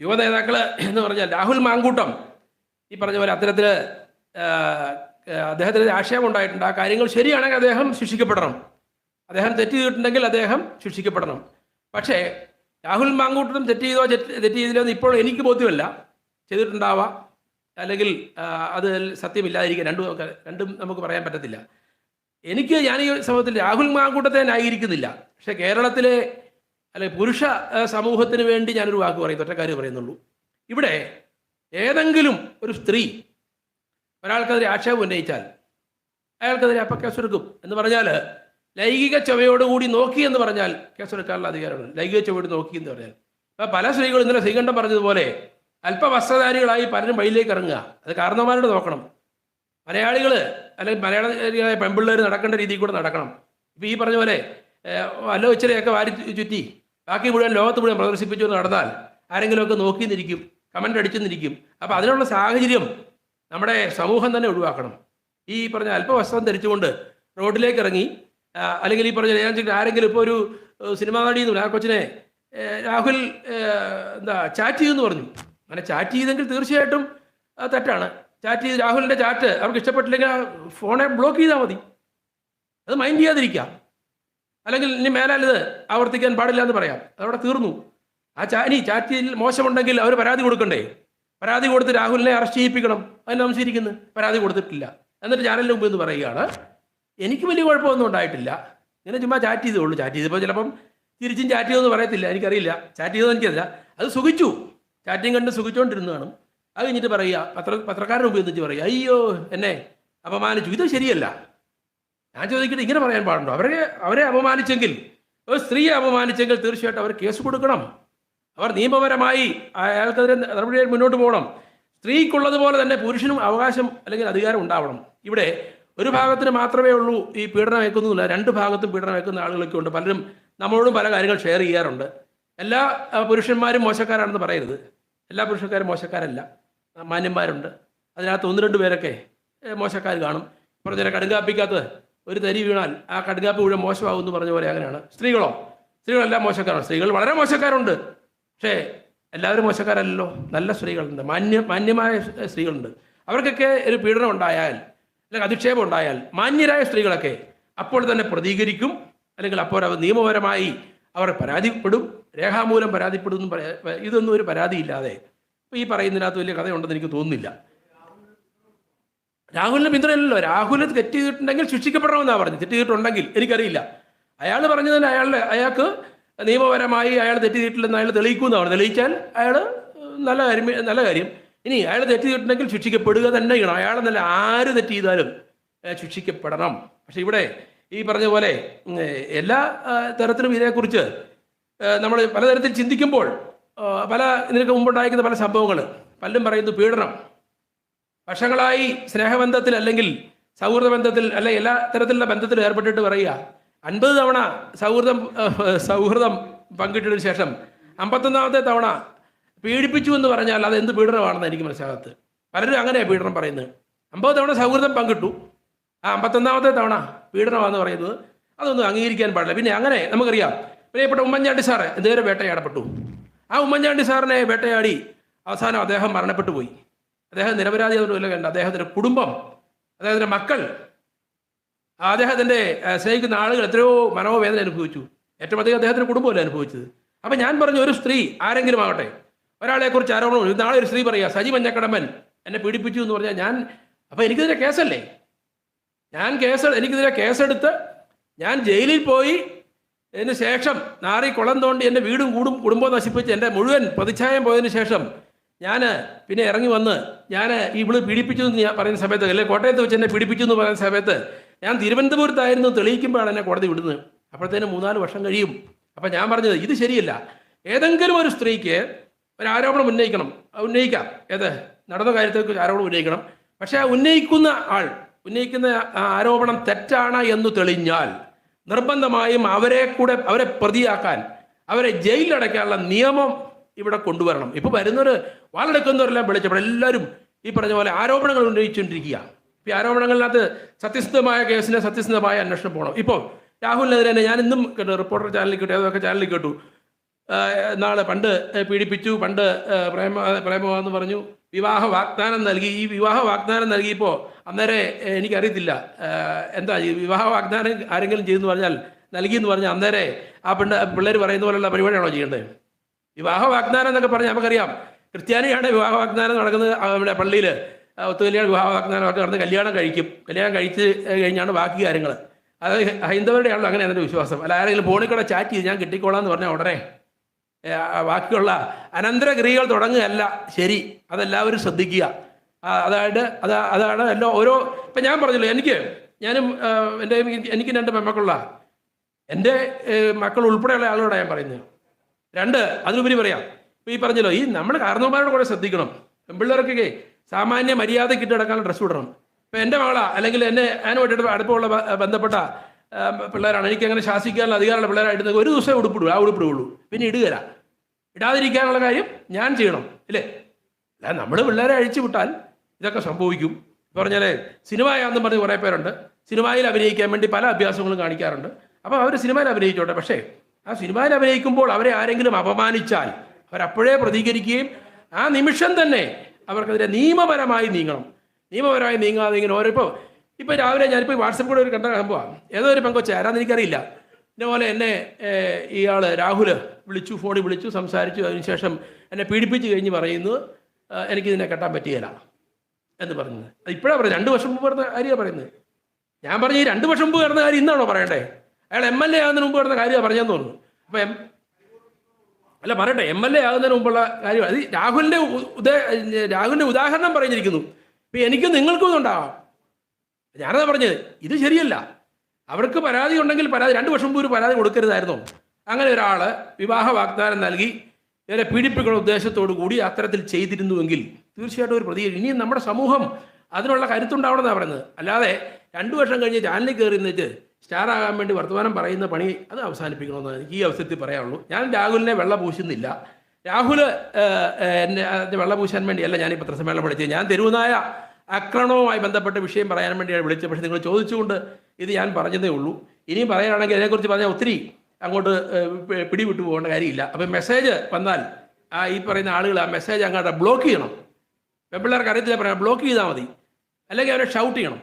യുവ നേതാക്കൾ എന്ന് പറഞ്ഞാൽ രാഹുൽ മാങ്കൂട്ടം. ഈ പറഞ്ഞ പോലെ അത്തരത്തിൽ അദ്ദേഹത്തിന് ആശയം ഉണ്ടായിട്ടുണ്ട്. ആ കാര്യങ്ങൾ ശരിയാണെങ്കിൽ അദ്ദേഹം ശിക്ഷിക്കപ്പെടണം. അദ്ദേഹം തെറ്റ് ചെയ്തിട്ടുണ്ടെങ്കിൽ അദ്ദേഹം ശിക്ഷിക്കപ്പെടണം. പക്ഷേ രാഹുൽ മാങ്കൂട്ടം തെറ്റ് ചെയ്തോ തെറ്റ് ചെയ്തില്ലോ എന്ന് ഇപ്പോൾ എനിക്ക് ബോധ്യമല്ല. ചെയ്തിട്ടുണ്ടാവാം. അല്ലെങ്കിൽ അത് സത്യമില്ലാതിരിക്കുക രണ്ടും നമുക്ക് രണ്ടും നമുക്ക് പറയാൻ പറ്റത്തില്ല. എനിക്ക് ഞാൻ ഈ സമൂഹത്തിൽ രാഹുൽ മാങ്കൂട്ടത്തെ ന്യായീകരിക്കുന്നില്ല. പക്ഷേ കേരളത്തിലെ അല്ലെ പുരുഷ സമൂഹത്തിന് വേണ്ടി ഞാനൊരു വാക്ക് പറയുന്നു ഒറ്റ കാര്യം പറയുന്നുള്ളൂ. ഇവിടെ ഏതെങ്കിലും ഒരു സ്ത്രീ ഒരാൾക്കെതിരെ ആക്ഷേപം ഉന്നയിച്ചാൽ അയാൾക്കെതിരെ അപ്പം കേസെടുക്കും എന്ന് പറഞ്ഞാൽ ലൈംഗിക ചുവയോടുകൂടി നോക്കി എന്ന് പറഞ്ഞാൽ കേസെടുക്കാനുള്ള അധികാരമാണ് ലൈംഗിക ചുവയോട് നോക്കി എന്ന് പറഞ്ഞാൽ. ഇപ്പം പല സ്ത്രീകളും ഇന്നലെ ശ്രീകണ്ഠം പറഞ്ഞതുപോലെ അല്പവസ്ത്രധാരികളായി പലരും വഴിയിലേക്ക് ഇറങ്ങുക. അത് കാരണവന്മാരോട് നോക്കണം. മലയാളികൾ അല്ലെങ്കിൽ മലയാളികളായ പെൺപിള്ളേർ നടക്കേണ്ട രീതിയിൽ കൂടെ നടക്കണം. ഇപ്പം ഈ പറഞ്ഞ പോലെ വല്ല ഇച്ചിരിയൊക്കെ വാരി ചുറ്റി ബാക്കി മുഴുവൻ ലോകത്ത് മുഴുവൻ പ്രദർശിപ്പിച്ചു എന്ന് നടന്നാൽ ആരെങ്കിലുമൊക്കെ നോക്കി നിന്നിരിക്കും കമന്റ് അടിച്ചു നിന്നിരിക്കും അപ്പോൾ അതിനുള്ള സാഹചര്യം നമ്മുടെ സമൂഹം തന്നെ ഒഴിവാക്കണം. ഈ പറഞ്ഞ അല്പവസ്ത്രം ധരിച്ചുകൊണ്ട് റോഡിലേക്ക് ഇറങ്ങി അല്ലെങ്കിൽ ഈ പറഞ്ഞ ഞാൻ ആരെങ്കിലും ഇപ്പോൾ ഒരു സിനിമാ നടി എന്ന് ആ കൊച്ചിനെ രാഹുൽ എന്താ ചാറ്റ് ചെയ്യുമെന്ന് പറഞ്ഞു. അങ്ങനെ ചാറ്റ് ചെയ്തെങ്കിൽ തീർച്ചയായിട്ടും തെറ്റാണ്. ചാറ്റ് ചെയ്ത് രാഹുലിന്റെ ചാറ്റ് അവർക്ക് ഇഷ്ടപ്പെട്ടില്ലെങ്കിൽ ഫോണെ ബ്ലോക്ക് ചെയ്താൽ മതി. അത് മൈൻഡ് ചെയ്യാതിരിക്കാം. അല്ലെങ്കിൽ ഇനി മേലാൽ ഇത് ആവർത്തിക്കാൻ പാടില്ല എന്ന് പറയാം. അതവിടെ തീർന്നു. ആ ചാനി ചാറ്റിൽ മോശമുണ്ടെങ്കിൽ അവർ പരാതി കൊടുക്കണ്ടേ? പരാതി കൊടുത്ത് രാഹുലിനെ അറസ്റ്റ് ചെയ്യിപ്പിക്കണം. അതിന് സംശയിക്കുന്നു പരാതി കൊടുത്തിട്ടില്ല. എന്നിട്ട് ചാനലിന് മുമ്പ് എന്ന് പറയുകയാണ് എനിക്ക് വലിയ കുഴപ്പമൊന്നും ഉണ്ടായിട്ടില്ല. ഇങ്ങനെ ചുമ്മാ ചാറ്റ് ചെയ്തേ ഉള്ളൂ. ചാറ്റ് ചെയ്തപ്പോൾ ചിലപ്പം തിരിച്ചും ചാറ്റ് ചെയ്തെന്ന് പറയത്തില്ല. എനിക്കറിയില്ല. ചാറ്റ് ചെയ്തതെന്ന് എനിക്കറിയില്ല. അത് സുഖിച്ചു. ചാറ്റിങ് കണ്ട് സുഖിച്ചുകൊണ്ടിരുന്നതാണ് അത് കഴിഞ്ഞിട്ട് പറയുക പത്ര പത്രക്കാരുടെ മുമ്പ് എന്നിട്ട് പറയുക അയ്യോ എന്നെ അപമാനിച്ചു. ഇത് ശരിയല്ല. ഞാൻ ചോദിക്കട്ടെ ഇങ്ങനെ പറയാൻ പാടുണ്ടോ? അവരെ അവരെ അപമാനിച്ചെങ്കിൽ ഒരു സ്ത്രീയെ അപമാനിച്ചെങ്കിൽ തീർച്ചയായിട്ടും അവർ കേസ് കൊടുക്കണം. അവർ നിയമപരമായി അയാൾക്കെതിരെ നടപടിയായി മുന്നോട്ട് പോകണം. സ്ത്രീക്കുള്ളതുപോലെ തന്നെ പുരുഷനും അവകാശം അല്ലെങ്കിൽ അധികാരം ഉണ്ടാവണം. ഇവിടെ ഒരു ഭാഗത്തിന് മാത്രമേ ഉള്ളൂ ഈ പീഡനം ഏൽക്കുന്നില്ല രണ്ട് ഭാഗത്തും പീഡനം ഏൽക്കുന്ന ആളുകളൊക്കെ ഉണ്ട്. പലരും നമ്മളോടും പല കാര്യങ്ങൾ ഷെയർ ചെയ്യാറുണ്ട്. എല്ലാ പുരുഷന്മാരും മോശക്കാരാണെന്ന് പറയരുത്. എല്ലാ പുരുഷക്കാരും മോശക്കാരല്ല. മാന്യന്മാരുണ്ട്. അതിനകത്ത് ഒന്ന് രണ്ട് പേരൊക്കെ മോശക്കാർ കാണും. പറഞ്ഞ കടുങ്കാപ്പിക്കകത്ത് ഒരു തരി വീണാൽ ആ കടുകാപ്പ് മുഴുവൻ മോശമാകും എന്ന് പറഞ്ഞ പോലെ അങ്ങനെയാണ്. സ്ത്രീകളോ? സ്ത്രീകളെല്ലാം മോശക്കാരാണ്. സ്ത്രീകൾ വളരെ മോശക്കാരുണ്ട്. പക്ഷേ എല്ലാവരും മോശക്കാരല്ലോ നല്ല സ്ത്രീകളുണ്ട്. മാന്യ മാന്യമായ സ്ത്രീകളുണ്ട്. അവർക്കൊക്കെ ഒരു പീഡനം ഉണ്ടായാൽ അല്ലെങ്കിൽ അധിക്ഷേപം ഉണ്ടായാൽ മാന്യരായ സ്ത്രീകളൊക്കെ അപ്പോൾ തന്നെ പ്രതികരിക്കും. അല്ലെങ്കിൽ അപ്പോൾ അവർ നിയമപരമായി അവർ പരാതിപ്പെടും. രേഖാമൂലം പരാതിപ്പെടും ഇതൊന്നും ഒരു പരാതിയില്ലാതെ. ഇപ്പോൾ ഈ പറയുന്നതിനകത്ത് വലിയ കഥയുണ്ടെന്ന് എനിക്ക് തോന്നുന്നില്ല. രാഹുലിന് പിന്തുണയല്ലോ രാഹുൽ തെറ്റ് ചെയ്തിട്ടുണ്ടെങ്കിൽ ശിക്ഷിക്കപ്പെടണമെന്നാണ് പറഞ്ഞത്. തെറ്റ് ചെയ്തിട്ടുണ്ടെങ്കിൽ എനിക്കറിയില്ല അയാൾ പറഞ്ഞതിന് അയാളുടെ അയാൾക്ക് നിയമപരമായി അയാൾ തെറ്റ് ചെയ്തിട്ടില്ലെന്ന് അയാൾ തെളിയിക്കുമെന്നാണ് തെളിയിച്ചാൽ അയാൾ നല്ല കാര്യം നല്ല കാര്യം. ഇനി അയാൾ തെറ്റ് ചെയ്തിട്ടുണ്ടെങ്കിൽ ശിക്ഷിക്കപ്പെടുക തന്നെ ചെയ്യണം. നല്ല ആര് തെറ്റ് ചെയ്താലും ശിക്ഷിക്കപ്പെടണം. പക്ഷെ ഇവിടെ ഈ പറഞ്ഞ പോലെ എല്ലാ തരത്തിലും ഇതിനെക്കുറിച്ച് നമ്മൾ പലതരത്തിൽ ചിന്തിക്കുമ്പോൾ പല ഇതിനൊക്കെ മുമ്പുണ്ടായിരിക്കുന്ന പല സംഭവങ്ങൾ പലരും പറയുന്നു പീഡനം. വർഷങ്ങളായി സ്നേഹബന്ധത്തിൽ അല്ലെങ്കിൽ സൗഹൃദ ബന്ധത്തിൽ അല്ലെ എല്ലാ തരത്തിലുള്ള ബന്ധത്തിൽ ഏർപ്പെട്ടിട്ട് പറയുക. അൻപത് തവണ സൗഹൃദം സൗഹൃദം പങ്കിട്ടതിന് ശേഷം അമ്പത്തൊന്നാമത്തെ തവണ പീഡിപ്പിച്ചു എന്ന് പറഞ്ഞാൽ അത് എന്ത് പീഡനമാണെന്ന് എനിക്ക് മനസ്സിലാകത്ത് പലരും അങ്ങനെയാണ് പീഡനം പറയുന്നത്. അമ്പത് തവണ സൗഹൃദം പങ്കിട്ടു. ആ അമ്പത്തൊന്നാമത്തെ തവണ പീഡനമാണെന്ന് പറയുന്നത് അതൊന്നും അംഗീകരിക്കാൻ പാടില്ല. പിന്നെ അങ്ങനെ നമുക്കറിയാം. പ്രിയപ്പെട്ട ഉമ്മൻചാണ്ടി സാറ് എന്തേരം വേട്ടയാടപ്പെട്ടു. ആ ഉമ്മൻചാണ്ടി സാറിനെ വേട്ടയാടി അവസാനം അദ്ദേഹം മരണപ്പെട്ടു പോയി. അദ്ദേഹം നിരപരാധി അതൊന്നുമില്ല കണ്ട അദ്ദേഹത്തിന്റെ കുടുംബം അദ്ദേഹത്തിന്റെ മക്കൾ അദ്ദേഹത്തിന്റെ സ്നേഹിക്കുന്ന ആളുകൾ എത്രയോ മനോവേദന അനുഭവിച്ചു. ഏറ്റവും അധികം അദ്ദേഹത്തിന്റെ കുടുംബമല്ല അനുഭവിച്ചത്. അപ്പൊ ഞാൻ പറഞ്ഞു ഒരു സ്ത്രീ ആരെങ്കിലും ആവട്ടെ ഒരാളെ കുറിച്ച് ആരോപണം. നാളെ ഒരു സ്ത്രീ പറയുക സജി മഞ്ഞക്കടമ്പൻ എന്നെ പീഡിപ്പിച്ചു എന്ന് പറഞ്ഞാൽ ഞാൻ അപ്പൊ എനിക്കിതിന്റെ കേസല്ലേ? ഞാൻ കേസ് എനിക്കിതിനെ കേസെടുത്ത് ഞാൻ ജയിലിൽ പോയി അതിന് ശേഷം നാറി കുളം തോണ്ടി എന്റെ വീടും കൂടും കുടുംബം നശിപ്പിച്ച് എന്റെ മുഴുവൻ പ്രതിച്ഛായം പോയതിന് ശേഷം ഞാൻ പിന്നെ ഇറങ്ങി വന്ന് ഞാൻ ഇവൾ പീഡിപ്പിച്ചു എന്ന് ഞാൻ പറയുന്ന സമയത്ത് അല്ലെ? കോട്ടയത്ത് വെച്ച് എന്നെ പീഡിപ്പിച്ചു എന്ന് പറയുന്ന സമയത്ത് ഞാൻ തിരുവനന്തപുരത്തായിരുന്നു തെളിയിക്കുമ്പോഴാണ് എന്നെ കോടതി വിടുന്നത്. അപ്പോഴത്തേനും മൂന്നാൽ വർഷം കഴിയും. അപ്പം ഞാൻ പറഞ്ഞത് ഇത് ശരിയല്ല. ഏതെങ്കിലും ഒരു സ്ത്രീക്ക് ഒരു ആരോപണം ഉന്നയിക്കണം. ഉന്നയിക്കാം. ഏത്? നടന്ന കാര്യത്തെക്കുറിച്ച് ആരോപണം ഉന്നയിക്കണം. പക്ഷേ ഉന്നയിക്കുന്ന ആൾ ഉന്നയിക്കുന്ന ആരോപണം തെറ്റാണ് എന്ന് തെളിഞ്ഞാൽ നിർബന്ധമായും അവരെ കൂടെ അവരെ പ്രതിയാക്കാൻ അവരെ ജയിലിലടയ്ക്കാനുള്ള നിയമം ഇവിടെ കൊണ്ടുവരണം. ഇപ്പോൾ വരുന്നവർ വാളെടുക്കുന്നവരെല്ലാം വിളിച്ചപ്പോൾ എല്ലാവരും ഈ പറഞ്ഞ പോലെ ആരോപണങ്ങൾ ഉന്നയിച്ചുകൊണ്ടിരിക്കുക. ഈ ആരോപണങ്ങളിനകത്ത് സത്യസന്ധമായ കേസിന് സത്യസന്ധമായ അന്വേഷണം പോകണം. ഇപ്പോൾ രാഹുലിനെതിരെ തന്നെ ഞാൻ ഇന്നും കേട്ടു റിപ്പോർട്ടർ ചാനലിൽ കേട്ടു ഏതൊക്കെ ചാനലിൽ കേട്ടു. നാളെ പണ്ട് പീഡിപ്പിച്ചു പണ്ട് പ്രേമ പ്രേമെന്ന് പറഞ്ഞു. വിവാഹ വാഗ്ദാനം നൽകി. ഈ വിവാഹ വാഗ്ദാനം നൽകിയപ്പോൾ അന്നേരെ എനിക്കറിയത്തില്ല. എന്താ ഈ വിവാഹ വാഗ്ദാനം ആരെങ്കിലും ചെയ്തെന്ന് പറഞ്ഞാൽ നൽകിയെന്ന് പറഞ്ഞാൽ അന്നേരെ ആ പിള്ളേർ പറയുന്ന പോലെയുള്ള പരിപാടിയാണോ ചെയ്യേണ്ടത്? വിവാഹ വാഗ്ദാനം എന്നൊക്കെ പറഞ്ഞാൽ നമുക്കറിയാം. ക്രിസ്ത്യാനിയാണ് വിവാഹ വാഗ്ദാനം നടക്കുന്നത് നമ്മുടെ പള്ളിയിൽ ഒത്തുകല്യാണ വിവാഹ വാഗ്ദാനം ഒക്കെ നടന്ന് കല്യാണം കഴിക്കും. കല്യാണം കഴിച്ച് കഴിഞ്ഞാണ് ബാക്കി കാര്യങ്ങൾ അത് ഹൈന്ദവരുടെ ആണല്ലോ അങ്ങനെ എന്റെ വിശ്വാസം. അല്ല ആരെങ്കിലും ഫോണിൽ കൂടെ ചാറ്റ് ചെയ്ത് ഞാൻ കിട്ടിക്കോളാം എന്ന് പറഞ്ഞാൽ ഉടനെ ബാക്കിയുള്ള അനന്തരക്രിയകൾ തുടങ്ങുകയല്ല ശരി. അതെല്ലാവരും ശ്രദ്ധിക്കുക. അതായത് അത് അതാണ് എല്ലാം ഓരോ ഇപ്പം ഞാൻ പറഞ്ഞല്ലോ എനിക്ക് ഞാനും എന്റെ എനിക്ക് രണ്ട് പെമ്മക്കളുള്ള എന്റെ മക്കൾ ഉൾപ്പെടെയുള്ള ആളുകളോടാണ് ഞാൻ പറയുന്നത്. രണ്ട് അതിനുപരി പറയാം. ഇപ്പൊ ഈ പറഞ്ഞല്ലോ ഈ നമ്മൾ കാരണവന്മാരോട് കൂടെ ശ്രദ്ധിക്കണം. പെൺപിള്ളേർക്കൊക്കെ സാമാന്യ മര്യാദ കിട്ടിടക്കാനുള്ള ഡ്രസ്സ് വിടണം. ഇപ്പൊ എന്റെ മകള അല്ലെങ്കിൽ എന്നെ ഞാനുമായിട്ട് അടുപ്പമുള്ള ബന്ധപ്പെട്ട പിള്ളേരാണ്. എനിക്ക് അങ്ങനെ ശാസിക്കാനുള്ള അധികാരമുള്ള പിള്ളേരായിട്ട് ഒരു ദിവസം ഉടുപ്പിടൂ ആ ഉടുപ്പിടുള്ളൂ പിന്നെ ഇടുകയില്ല. ഇടാതിരിക്കാനുള്ള കാര്യം ഞാൻ ചെയ്യണം ഇല്ലേ? അല്ല നമ്മൾ പിള്ളേരെ അഴിച്ചു വിട്ടാൽ ഇതൊക്കെ സംഭവിക്കും. ഇപ്പൊ പറഞ്ഞാലേ സിനിമയാണെന്ന് പറഞ്ഞ് കുറേ പേരുണ്ട്. സിനിമയിൽ അഭിനയിക്കാൻ വേണ്ടി പല അഭ്യാസങ്ങളും കാണിക്കാറുണ്ട്. അപ്പോൾ അവർ സിനിമയിൽ അഭിനയിച്ചോട്ടെ. പക്ഷേ ആ സിനിമയിൽ അഭിനയിക്കുമ്പോൾ അവരെ ആരെങ്കിലും അപമാനിച്ചാൽ അവരപ്പോഴേ പ്രതികരിക്കുകയും ആ നിമിഷം തന്നെ അവർക്കെതിരെ നിയമപരമായി നീങ്ങണം. നിയമപരമായി നീങ്ങാതെ ഇങ്ങനെ ഓരോ ഇപ്പോൾ ഇപ്പോൾ രാവിലെ ഞാനിപ്പോൾ വാട്സപ്പ് കൂടെ ഒരു കണ്ട സംഭവമാണ് ഏതോ ഒരു പെങ്കൊച്ച ആരാന്ന് എനിക്കറിയില്ല. ഇതുപോലെ എന്നെ ഇയാൾ രാഹുൽ വിളിച്ചു ഫോണിൽ വിളിച്ചു സംസാരിച്ചു. അതിനുശേഷം എന്നെ പീഡിപ്പിച്ച് കഴിഞ്ഞ് പറയുന്നു ഏഹ്, എനിക്കിതിനെ കെട്ടാൻ പറ്റിയല്ല എന്ന് പറഞ്ഞത്. ഇപ്പോഴാണ് പറയുന്നത് രണ്ട് വർഷം മുമ്പ് പറഞ്ഞ കാര്യമാണ് പറയുന്നത്. ഞാൻ പറഞ്ഞ ഈ രണ്ട് വർഷം മുമ്പ് കിടന്ന കാര്യം ഇന്നാണോ പറയണ്ടേ? അയാൾ എം എൽ എ ആകുന്നതിന് മുമ്പ് കിടന്ന കാര്യമാണ് പറഞ്ഞതെന്ന് തോന്നുന്നു. അപ്പം എം അല്ല പറയട്ടെ. എം എൽ എ ആകുന്നതിന് മുമ്പുള്ള കാര്യം അത് രാഹുലിന്റെ ഉദാ രാഹുലിന്റെ ഉദാഹരണം പറഞ്ഞിരിക്കുന്നു. ഇപ്പം എനിക്കും നിങ്ങൾക്കും ഇതുണ്ടാവാം. ഞാനതാ പറഞ്ഞത്. ഇത് ശരിയല്ല. അവർക്ക് പരാതി ഉണ്ടെങ്കിൽ പരാതി രണ്ട് വർഷം മുമ്പ് ഒരു പരാതി കൊടുക്കരുതായിരുന്നോ. അങ്ങനെ ഒരാൾ വിവാഹ വാഗ്ദാനം നൽകി ഇവരെ പീഡിപ്പിക്കുന്ന ഉദ്ദേശത്തോടു കൂടി അത്തരത്തിൽ ചെയ്തിരുന്നുവെങ്കിൽ തീർച്ചയായിട്ടും ഒരു പ്രതികരണം ഇനിയും നമ്മുടെ സമൂഹം അതിനുള്ള കരുത്തുണ്ടാവണമെന്നാണ് പറയുന്നത്. അല്ലാതെ രണ്ടു വർഷം കഴിഞ്ഞ് ചാനലിൽ കയറി നിന്നിട്ട് സ്റ്റാർ ആകാൻ വേണ്ടി വർത്തമാനം പറയുന്ന പണി അത് അവസാനിപ്പിക്കണമെന്നാണ് എനിക്ക് ഈ അവസരത്തിൽ പറയാനുള്ളൂ. ഞാൻ രാഹുലിനെ വെള്ള പൂശുന്നില്ല. രാഹുൽ എന്നെ അതിന്റെ വെള്ള പൂശാൻ വേണ്ടിയല്ല ഞാൻ ഈ പത്രസമ്മേളനം വിളിച്ചത്. ഞാൻ തെരുവുനായ ആക്രമണവുമായി ബന്ധപ്പെട്ട വിഷയം പറയാൻ വേണ്ടിയാണ് വിളിച്ചത്. പക്ഷേ നിങ്ങൾ ചോദിച്ചുകൊണ്ട് ഇത് ഞാൻ പറഞ്ഞതേ ഉള്ളൂ. ഇനിയും പറയുകയാണെങ്കിൽ അതിനെക്കുറിച്ച് പറഞ്ഞാൽ ഒത്തിരി അങ്ങോട്ട് പിടിവിട്ടു പോകേണ്ട കാര്യമില്ല. അപ്പം മെസ്സേജ് വന്നാൽ ആ ഈ പറയുന്ന ആളുകൾ ആ മെസ്സേജ് അങ്ങോട്ട് ബ്ലോക്ക് ചെയ്യണം. പെൺപിള്ളേർക്ക് അറിയത്തില്ല പറയാം ബ്ലോക്ക് ചെയ്താൽ മതി. അല്ലെങ്കിൽ അവരെ ഷൗട്ട് ചെയ്യണം.